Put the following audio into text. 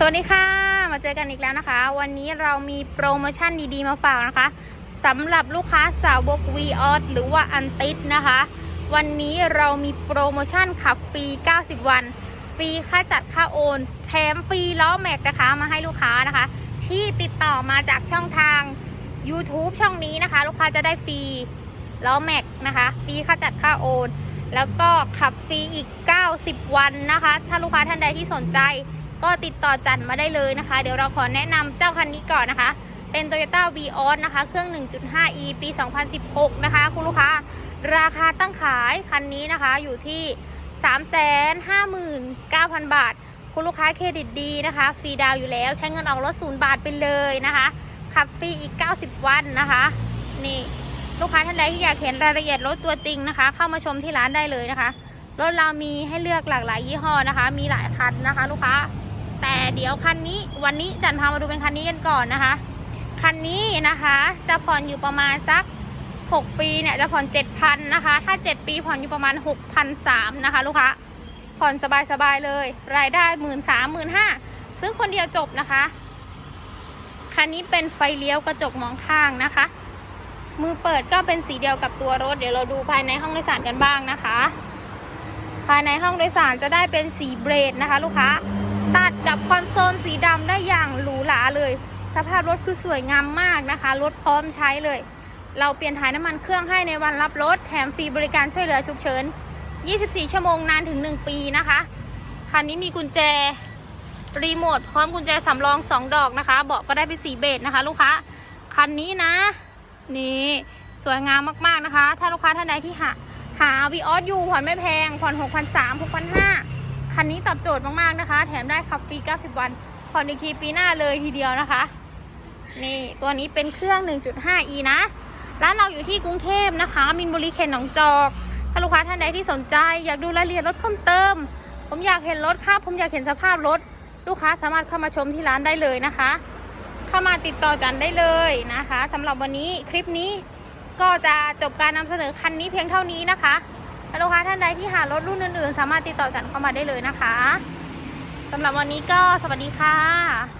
สวัสดีค่ะ มาเจอกันอีกแล้วนะคะ วันนี้เรามีโปรโมชั่นดีๆมาฝากนะคะสำหรับลูกค้าสาวก v ีออหรือว่าอันติสนะคะ วันนี้เรามีโปรโมชั่นขับฟรี 90 วันฟรีค่าจัดค่าโอน แถมฟรีล้อแม็กนะคะ มาให้ลูกค้านะคะ ที่ติดต่อมาจากช่องทาง YouTube ช่องนี้นะคะ ลูกค้าจะได้ฟรีล้อแม็กนะคะฟรีค่าจัดค่าโอน แล้วก็ขับฟรีอีก 90 วันนะคะ ถ้าลูกค้าท่านใดที่สนใจ ก็ติดต่อจันมาได้เลยนะคะ เดี๋ยวเราขอแนะนำเจ้าคันนี้ก่อนนะคะ เป็น Toyota v ีออนะคะ เครื่อง 1.5e ปี 2016 นะคะ คุณลูกค้า ราคาตั้งขายคันนี้นะคะอยู่ที่ 359,000 บาท คุณลูกค้าเครดิตดีนะคะ ฟรีดาวอยู่แล้วใช้เงินออกรถศูนย์บาทไปเลยนะคะ ขับฟรีอีก 90 วันนะคะ นี่ลูกค้าท่านใดที่อยากเห็นรายละเอียดรถตัวจริงนะคะ เข้ามาชมที่ร้านได้เลยนะคะรถเรามีให้เลือกหลากหลายยี่ห้อนะคะ มีหลายคันนะคะ ลูกค้า แต่เดี๋ยวคันนี้วันนี้จันพามาดูเป็นคันนี้กันก่อนนะคะ คันนี้นะคะจะผ่อนอยู่ประมาณสัก 6 ปีเนี่ยจะผ่อน 7,000นะคะ ถ้า 7 ปีผ่อนอยู่ประมาณ6,300นะคะ ลูกค้าผ่อนสบายๆเลย รายได้1 3 0 0 0 1 5 0ซึ่งคนเดียวจบนะคะ คันนี้เป็นไฟเลี้ยวกระจกมองข้างนะคะ มือเปิดก็เป็นสีเดียวกับตัวรถ เดี๋ยวเราดูภายในห้องโดยสารกันบ้างนะคะ ภายในห้องโดยสารจะได้เป็นสีเบรดนะคะ ลูกค้า ตัดกับคอนโซลสีดำได้อย่างหรูหราเลย สภาพรถคือสวยงามมากนะคะ รถพร้อมใช้เลย เราเปลี่ยนถ่ายน้ำมันเครื่องให้ในวันรับรถ แถมฟรีบริการช่วยเหลือฉุกเฉิน 24 ชั่วโมงนานถึง 1 ปีนะคะ คันนี้มีกุญแจ รีโมทพร้อมกุญแจสำรอง 2 ดอกนะคะ เบาะก็ได้เป็นสีเบจนะคะ ลูกค้า คันนี้นะ นี่สวยงามมากๆนะคะ ถ้าลูกค้าท่านใดที่หาหาวีออสอยู่ผ่อนไม่แพงผ่อน6,300 6,500 คันนี้ตอบโจทย์มากๆนะคะ แถมได้ขับฟรี 90 วันผ่อนอีกทีปีหน้าเลยทีเดียวนะคะ นี่ตัวนี้เป็นเครื่อง 1.5e นะ ร้านเราอยู่ที่กรุงเทพนะคะ มินบุรีเขตหนองจอก ถ้าลูกค้าท่านใดที่สนใจ อยากดูรายละเอียดรถเพิ่มเติม ผมอยากเห็นรถค่ะผมอยากเห็นสภาพรถ ลูกค้าสามารถเข้ามาชมที่ร้านได้เลยนะคะ เข้ามาติดต่อจันได้เลยนะคะสำหรับวันนี้คลิปนี้ก็จะจบการนำเสนอคันนี้เพียงเท่านี้นะคะ ลูกค้าท่านใดที่หารถรุ่นอื่นๆ สามารถติดต่อจันเข้ามาได้เลยนะคะสำหรับวันนี้ก็สวัสดีค่ะ